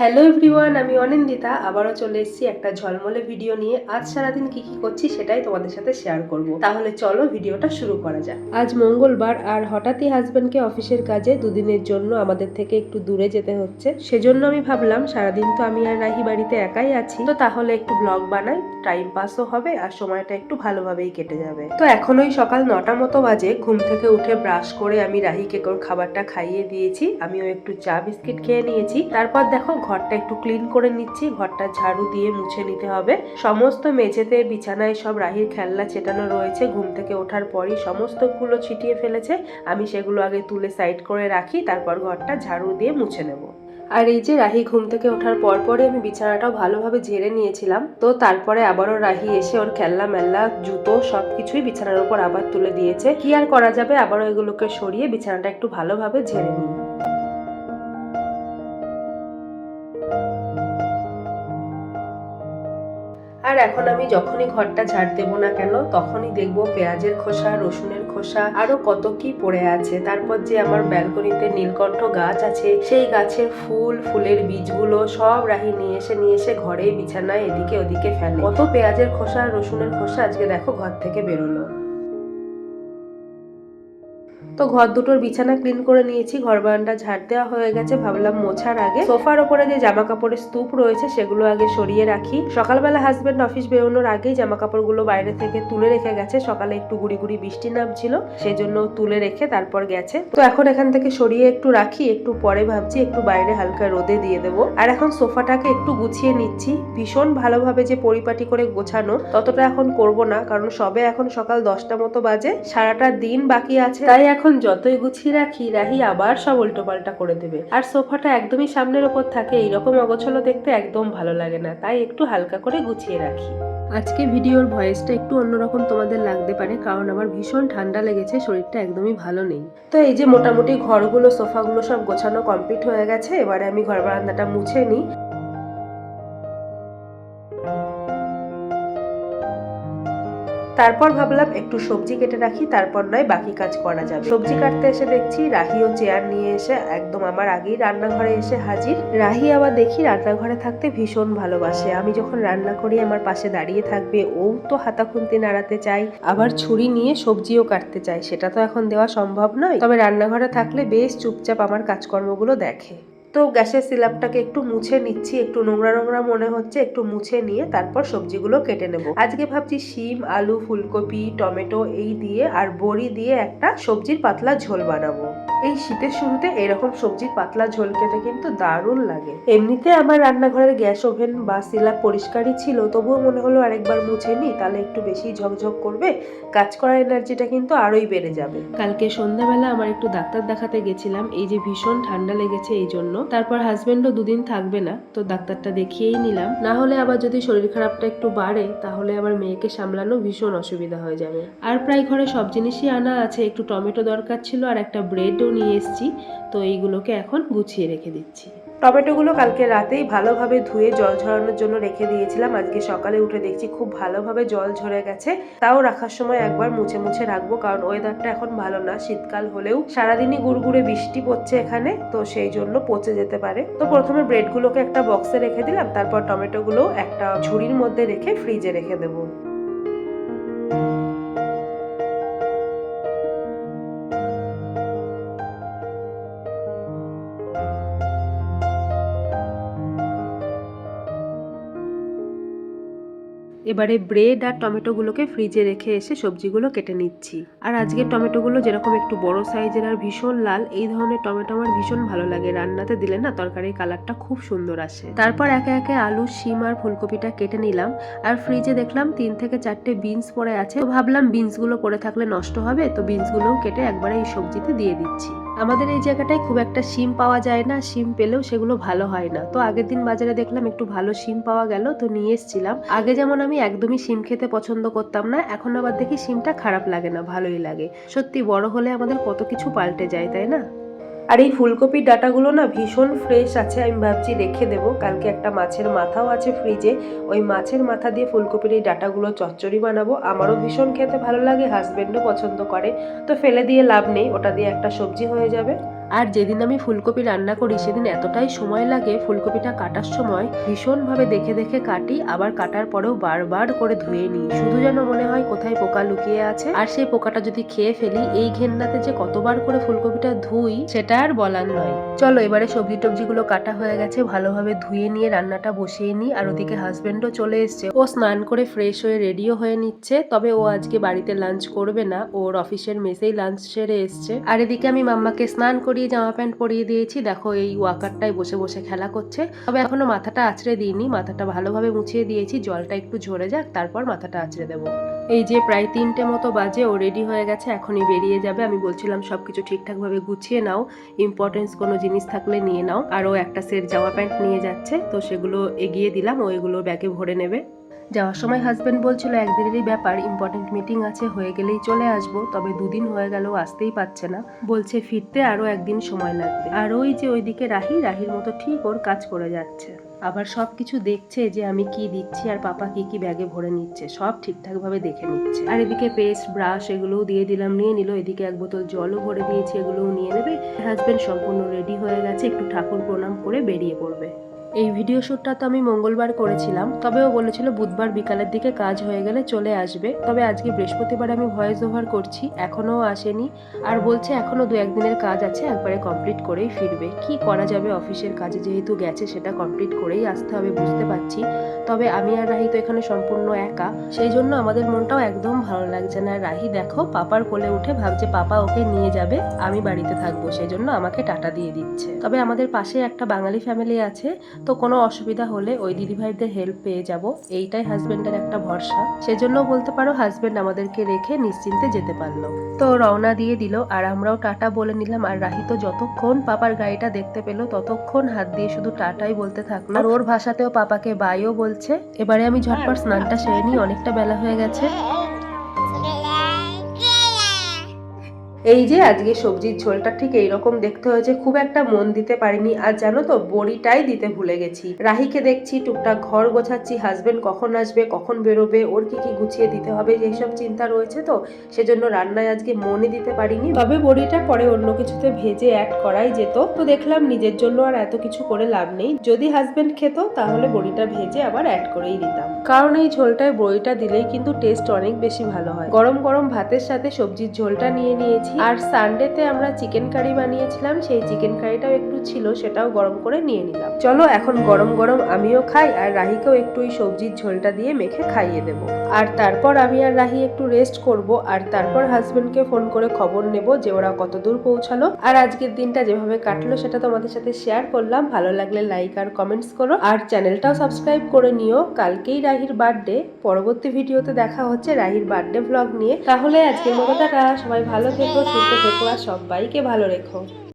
Hello everyone আমি অনিন্দিতা, আবারও চলে এসেছি একটা ঝলমলে ভিডিও নিয়ে। আজ সারাদিন কি কি করছি সেটাই তোমাদের সাথে শেয়ার করব। তাহলে চলো ভিডিওটা শুরু করা যাক। আজ মঙ্গলবার আর হঠাৎই হাজব্যান্ডকে অফিসের কাজে দুদিনের জন্য আমাদের থেকে একটু দূরে যেতে হচ্ছে। সেজন্য আমি ভাবলাম, সারাদিন তো আমি আর রাহি বাড়িতে একাই আছি। তো তাহলে একটু ব্লগ বানাই টাইম পাসও হবে আর সময়টা একটু ভালোভাবেই কেটে যাবে। তো এখন ওই সকাল নটা মতো বাজে, ঘুম থেকে উঠে ব্রাশ করে আমি রাহিকে ওর খাবারটা খাইয়ে দিয়েছি। আমিও একটু চা বিস্কিট খেয়ে নিয়েছি। তারপর দেখো ঘরটা একটু ক্লিন করে নিচ্ছি, ঘরটা ঝাড়ু দিয়ে মুছে নিতে হবে। সমস্ত মেঝেতে, বিছানায় সব রাহির খেলনা চেটানো রয়েছে, ঘুম থেকে ওঠার পরই সমস্ত সমস্তগুলো ছিটিয়ে ফেলেছে। আমি সেগুলো আগে তুলে সাইড করে রাখি, তারপর ঘরটা ঝাড়ু দিয়ে মুছে নেব। আর এই যে রাহি ঘুম থেকে ওঠার পর পরে আমি বিছানাটাও ভালোভাবে ঝেড়ে নিয়েছিলাম। তো তারপরে আবারও রাহি এসে ওর খেলনা মেল্লা জুতো সব কিছুই বিছানার উপর আবার তুলে দিয়েছে। কি আর করা যাবে? আবারও এগুলোকে সরিয়ে বিছানাটা একটু ভালোভাবে ঝেড়ে নিই। আর এখন আমি যখনই ঘরটা ঝাড় দেবো না কেন, তখনই দেখব পেঁয়াজের খোসা, রসুনের খোসা, আরও কত কি পড়ে আছে। তারপর যে আমার ব্যালকনিতে নীলকণ্ঠ গাছ আছে, সেই গাছের ফুল, ফুলের বীজগুলো সব রাহি নিয়ে এসে নিয়ে এসে ঘরে বিছানায় এদিকে ওদিকে ফেলে। কত পেঁয়াজের খোসা, রসুনের খোসা আজকে দেখো ঘর থেকে বেরোলো। তো ঘর দুটোর বিছানা ক্লিন করে নিয়েছি, ঘর বারান্দা ঝাড় দেওয়া হয়ে গেছে, ভাবলাম মোছার আগে। সোফার ওপরে যে জামা কাপড়ের স্তূপ রয়েছে, সেগুলো আগে সরিয়ে রাখি। সকালবেলা হাজবেন্ড অফিস বেরোনোর আগেই জামা কাপড়গুলো বাইরে থেকে তুলে রেখে গেছে। সকালে একটু গুড়ি গুড়ি বৃষ্টি নামছিল, সেজন্য তুলে রেখে তারপর গেছে। তো এখন এখান থেকে সরিয়ে একটু রাখি, একটু পরে ভাবছি একটু বাইরে হালকা রোদে দিয়ে দেবো। আর এখন সোফাটাকে একটু গুছিয়ে নিচ্ছি। ভীষণ ভালোভাবে যে পরিপাটি করে গোছানো, ততটা এখন করব না, কারণ সবে এখন সকাল দশটা মতো বাজে। সারাটা দিন বাকি আছে। তাই এখন যতই গুছিয়ে রাখি রাহি আবার সব উল্টোপাল্টা করে দেবে। আর সোফাটা একদমই সামনের ওপর থাকে এইরকম অগোছলো দেখতে একদম ভালো লাগে না। তাই একটু হালকা করে গুছিয়ে রাখি। আজকে ভিডিওর ভয়েসটা একটু অন্যরকম তোমাদের লাগতে পারে কারণ আমার ভীষণ ঠান্ডা লেগেছে শরীরটা একদমই ভালো নেই। তো এই যে মোটামুটি ঘরগুলো সোফাগুলো সব গোছানো কমপ্লিট হয়ে গেছে এবারে আমি ঘর বারান্দাটা মুছে নিই। তারপর ভাবলাম একটু সবজি কেটে রাখি, তারপর নয় বাকি কাজ করা যাবে। সবজি কাটতে এসে দেখছি রাহি ও চেয়ার নিয়ে এসে একদম আমার আগেই রান্নাঘরে এসে হাজির। রাহি আবার দেখি রান্নাঘরে থাকতে ভীষণ ভালোবাসে। আমি যখন রান্না করি, আমার পাশে দাঁড়িয়ে থাকবে ও তো হাতা খুন্তি নাড়াতে চাই আবার ছুরি নিয়ে সবজিও কাটতে চাই সেটা তো এখন দেওয়া সম্ভব নয়। তবে রান্নাঘরে থাকলে বেশ চুপচাপ আমার কাজকর্মগুলো দেখে। তো গ্যাসের সিলাপটাকে একটু মুছে নিচ্ছি, একটু নোংরা নোংরা মনে হচ্ছে, একটু মুছে নিয়ে তারপর সবজিগুলো কেটে নেব। আজকে ভাবছি শিম, আলু, ফুলকপি, টমেটো এই দিয়ে আর বড়ি দিয়ে একটা সবজির পাতলা ঝোল বানাবো। এই শীতের শুরুতে এরকম সবজির পাতলা ঝোল খেতে কিন্তু দারুণ লাগে। এমনিতে আমার রান্নাঘরের গ্যাস ওভেন বা সিলাপ পরিষ্কারই ছিল, তবুও মনে হলো আরেকবার মুছে নিই, তাহলে একটু বেশি ঝকঝক করবে, কাজ করার এনার্জিটা কিন্তু আরোই বেড়ে যাবে। কালকে সন্ধ্যাবেলা আমার একটু ডাক্তার দেখাতে গেছিলাম, এই যে ভীষণ ঠান্ডা লেগেছে এই জন্য। তারপর হাজবেন্ডও দুদিন থাকবে না, তো ডাক্তারটা দেখিয়েই নিলাম। না হলে আবার যদি শরীর খারাপটা একটু বাড়ে, তাহলে আবার মেয়েকে সামলানো ভীষণ অসুবিধা হয়ে যাবে। আর প্রায় ঘরে সব জিনিসই আনা আছে, একটু টমেটো দরকার ছিল আর একটা ব্রেডও নিয়ে এসেছি। তো এইগুলোকে এখন গুছিয়ে রেখে দিচ্ছি। টমেটোগুলো কালকে রাতেই ভালোভাবে ধুয়ে জল ঝরানোর জন্য রেখে দিয়েছিলাম। আজকে সকালে উঠে দেখছি খুব ভালোভাবে জল ঝরে গেছে। তাও রাখার সময় একবার মুছে মুছে রাখব, কারণ ওয়েদারটা এখন ভালো না। শীতকাল হলেও সারাদিনই গুড়গুড়ে বৃষ্টি পড়ছে এখানে, তো সেই জন্য পচে যেতে পারে। তো প্রথমে ব্রেডগুলোকে একটা বক্সে রেখে দিলাম, তারপর টমেটোগুলো একটা ঝুড়ির মধ্যে রেখে ফ্রিজে রেখে দেবো। এবারে ব্রেড আর টমেটোগুলোকে ফ্রিজে রেখে এসে সবজিগুলো কেটে নিচ্ছি। আর আজকে টমেটোগুলো যেরকম একটু বড় সাইজের আর ভীষণ লাল, এই ধরনের টমেটো আমার ভীষণ ভালো লাগে। রান্নাতে দিলে না তরকারির কালারটা খুব সুন্দর আসে। তারপর একে একে আলু, শিম আর ফুলকপিটা কেটে নিলাম। আর ফ্রিজে দেখলাম তিন থেকে চারটে বিনস পড়ে আছে। তো ভাবলাম বিনসগুলো পরে থাকলে নষ্ট হবে, তো বিনসগুলোও কেটে একবারে এই সবজিতে দিয়ে দিচ্ছি। আমাদের এই জায়গাটায় খুব একটা শিম পাওয়া যায় না, শিম পেলেও সেগুলো ভালো হয় না। তো আগের দিন বাজারে দেখলাম একটু ভালো শিম পাওয়া গেল, তো নিয়ে এসেছিলাম। আগে যেমন আমি একদমই শিম খেতে পছন্দ করতাম না, এখন আবার দেখি শিমটা খারাপ লাগে না, ভালোই লাগে। সত্যি বড় হলে আমাদের কত কিছু পাল্টে যায়, তাই না? আর এই ফুলকপির ডাটাগুলো না ভীষণ ফ্রেশ আছে, আমি ভাবছি রেখে দেব। কালকে একটা মাছের মাথাও আছে ফ্রিজে ওই মাছের মাথা দিয়ে ফুলকপির এই ডাটাগুলো চচ্চড়ি বানাবো। আমারও ভীষণ খেতে ভালো লাগে হাজব্যান্ডও পছন্দ করে। তো ফেলে দিয়ে লাভ নেই, ওটা দিয়ে একটা সবজি হয়ে যাবে। আর যেদিন আমি ফুলকপি রান্না করি, সেদিন এতটাই সময় লাগে ফুলকপিটা কাটার সময়। ভীষণভাবে দেখে দেখে কাটি, আবার কাটার পরেও বারবার করে ধুয়ে নিই। শুধু যেন মনে হয় কোথায় পোকা লুকিয়ে আছে। আর সেই পোকাটা যদি খেয়ে ফেলি, এই ঘেন্নাতে যে কতবার করে ফুলকপিটা ধুই, সেটা আর বলার নয়। চলো এবারে সবজি টবজিগুলো কাটা হয়ে গেছে, ভালোভাবে ধুয়ে নিয়ে রান্নাটা বসিয়ে নিই। আর ওদিকে হাজবেন্ডও চলে এসছে। ও স্নান করে ফ্রেশ হয়ে রেডিও হয়ে নিচ্ছে। তবে ও আজকে বাড়িতে লাঞ্চ করবে না। ওর অফিসের মেসেই লাঞ্চ সেরে এসছে। আর এদিকে আমি মাম্মাকে স্নান করিয়ে জামা প্যান্ট পরিয়ে দিয়েছি। দেখো এই ওয়াকারটাই বসে বসে খেলা করছে। তবে এখনও মাথাটা আছড়ে দিইনি। মাথাটা ভালোভাবে মুছিয়ে দিয়েছি। জলটা একটু ঝরে যাক, তারপর মাথাটা আছড়ে দেবো। এই যে প্রায় তিনটে মতো বাজে, ও রেডি হয়ে গেছে, এখনই বেরিয়ে যাবে। আমি বলছিলাম সব কিছু ঠিকঠাকভাবে গুছিয়ে নাও। ইম্পর্টেন্স কোনো জিনিস থাকলে নিয়ে নাও। আরও একটা সেট জামা প্যান্ট নিয়ে যাচ্ছে, তো সেগুলো এগিয়ে দিলাম। ও এগুলো ব্যাগে ভরে নেবে। যাওয়ার সময় হাজবেন্ড বলছিল, একদিনেরই ব্যাপার ইম্পর্টেন্ট মিটিং আছে, হয়ে গেলেই চলে আসব, তবে দুদিন হয়ে গেল আসতেই পারছে না। বলছে, ফিরতে আরও একদিন সময় লাগবে। আর ওই যে ওইদিকে রাহি, রাহির মতো ঠিক ওর কাজ করে যাচ্ছে। আবার সব কিছু দেখছে যে আমি কি দিচ্ছি আর পাপা কি কি ব্যাগে ভরে নিচ্ছে, সব ঠিকঠাক ভাবে দেখে নিচ্ছে। আর এদিকে পেস্ট ব্রাশ এগুলোও দিয়ে দিলাম, নিয়ে নিল, এদিকে এক বোতল জলও ভরে দিয়েছি, এগুলোও নিয়ে নেবে। হাজবেন্ড সম্পূর্ণ রেডি হয়ে গেছে, একটু ঠাকুর প্রণাম করে বেরিয়ে পড়বে। এই ভিডিও শ্যুটটা তো আমি মঙ্গলবার করেছিলাম। তবে ও বলেছিল বুধবার বিকালের দিকে কাজ হয়ে গেলে চলে আসবে। তবে আজকে বৃহস্পতিবার আমি ভয়েস ওভার করছি এখনও আসেনি। আর বলছে এখনও দু একদিনের কাজ আছে, একবারে কমপ্লিট করেই ফিরবে। কি করা যাবে অফিসের কাজে যেহেতু গেছে, সেটা কমপ্লিট করেই আসতে হবে বুঝতে পারছি। তবে আমি আর রাহি তো এখানে সম্পূর্ণ একা। সেই জন্য আমাদের মনটাও একদম ভালো লাগছে না। রাহি, দেখো, পাপার কোলে উঠে ভাবছে পাপা ওকে নিয়ে যাবে, আমি বাড়িতে থাকব সেই জন্য আমাকে টাটা দিয়ে দিচ্ছে। তবে আমাদের পাশে একটা বাঙালি ফ্যামিলি আছে তো কোনো অসুবিধা হলে ওই দিদিভাইদের হেল্প পেয়ে যাব। এইটাই হাজবেন্ডের একটা ভরসা। সেজন্য বলতে পারো হাজবেন্ড আমাদেরকে রেখে নিশ্চিন্তে যেতে পারল। তো রওনা দিয়ে দিল আর আমরাও টাটা বলে নিলাম। আর রাহি তো যতক্ষণ পাপার গাড়িটা দেখতে পেল, ততক্ষণ হাত দিয়ে শুধু টাটাই বলতে থাকল। আর ওর ভাষাতেও পাপাকে বাইও বলছে। এবারে আমি ঝটপট স্নানটা সেরে নিই, অনেকটা বেলা হয়ে গেছে। এই যে আজকে সবজির ঝোলটা ঠিক এইরকম দেখতে হয়েছে, খুব একটা মন দিতে পারিনি। আর জানো তো, বড়িটাই দিতে ভুলে গেছি। রাহিকে দেখছি, টুকটাক ঘর গোছাচ্ছি হাজবেন্ড কখন আসবে, কখন বেরোবে, ওর কি কি গুছিয়ে দিতে হবে, এইসব চিন্তা রয়েছে তো, সেজন্য রান্নায় আজকে মনই দিতে পারিনি। তবে বড়িটা পরে অন্য কিছুতে ভেজে অ্যাড করাই যেত। তো দেখলাম নিজের জন্য আর এত কিছু করে লাভ নেই। যদি হাজবেন্ড খেত, তাহলে বড়িটা ভেজে আবার অ্যাড করেই দিতাম। কারণ এই ঝোলটায় বড়িটা দিলেই কিন্তু টেস্ট অনেক বেশি ভালো হয়। গরম গরম ভাতের সাথে সবজির ঝোলটা নিয়ে নিয়েছি। আর সানডেতে আমরা চিকেন কারি বানিয়েছিলাম, সেই চিকেন কারিটাও একটু ছিল, সেটাও গরম করে নিয়ে নিলাম। চলো, এখন গরম গরম আমিও খাই, আর রাহিকেও একটু ওই সবজির ঝোলটা দিয়ে মেখে খাইয়ে দেব। আর তারপর আমি আর রাহি একটু রেস্ট করব, আর তারপর হাজবেন্ডকে ফোন করে খবর নেব যে ওরা কত দূর পৌঁছালো। আর আজকের দিনটা যেভাবে কাটলো, সেটা তোমাদের সাথে শেয়ার করলাম। ভালো লাগলে লাইক আর কমেন্টস করো। আর চ্যানেলটাও সাবস্ক্রাইব করে নিও। কালকেই রাহির বার্থডে পরবর্তী ভিডিওতে দেখা হচ্ছে রাহির বার্থডে ব্লগ নিয়ে। তাহলে আজকের মতো টাটা। সবাই ভালো থেকো সুস্থ থেকো আর সবাইকে ভালো রেখো।